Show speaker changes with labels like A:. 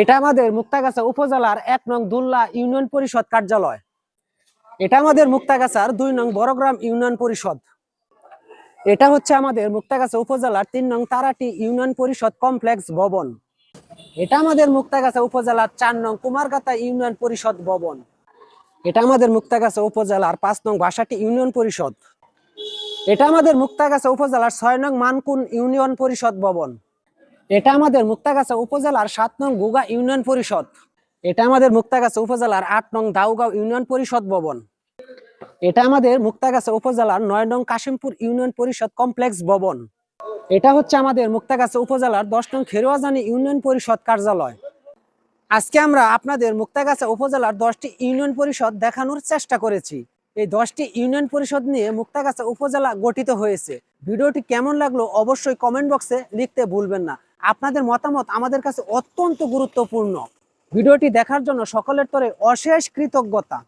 A: এটা আমাদের মুক্তাগাছা উপজেলার এক নং দুল্লা ইউনিয়ন পরিষদ কার্যালয়। এটা আমাদের মুক্তাগাছার দুই নং বড়গ্রাম ইউনিয়ন পরিষদ। এটা হচ্ছে আমাদের মুক্তাগাছা উপজেলার তিন নং তারাটি ইউনিয়ন পরিষদ কমপ্লেক্স ভবন। এটা আমাদের মুক্তাগাছা উপজেলার চার নং কুমারগাতা ইউনিয়ন পরিষদ ভবন। এটা আমাদের মুক্তাগাছা উপজেলার পাঁচ নং ভাষাটি ইউনিয়ন পরিষদ। এটা আমাদের মুক্তাগাছা উপজেলার ছয় নং মানকুন ইউনিয়ন পরিষদ ভবন। এটা আমাদের মুক্তাগাছা উপজেলার সাত নং গুগা ইউনিয়ন পরিষদ। এটা আমাদের মুক্তাগাছা উপজেলার আট নং দাউগাঁও ইউনিয়ন পরিষদ ভবন। এটা আমাদের মুক্তাগাছা উপজেলার নয় নং কাশিমপুর ইউনিয়ন পরিষদ কমপ্লেক্স ভবন। এটা হচ্ছে আমাদের মুক্তাগাছা উপজেলার দশ নং খেরোয়াজানি ইউনিয়ন পরিষদ কার্যালয়। আজকে আমরা আপনাদের মুক্তাগাছা উপজেলার দশটি ইউনিয়ন পরিষদ দেখানোর চেষ্টা করেছি। এই দশটি ইউনিয়ন পরিষদ নিয়ে মুক্তাগাছা উপজেলা গঠিত হয়েছে। ভিডিওটি কেমন লাগল অবশ্যই কমেন্ট বক্সে লিখতে ভুলবেন না। আপনাদের মতামত আমাদের কাছে অত্যন্ত গুরুত্বপূর্ণ। ভিডিওটি দেখার জন্য সকলের তরে অশেষ কৃতজ্ঞতা।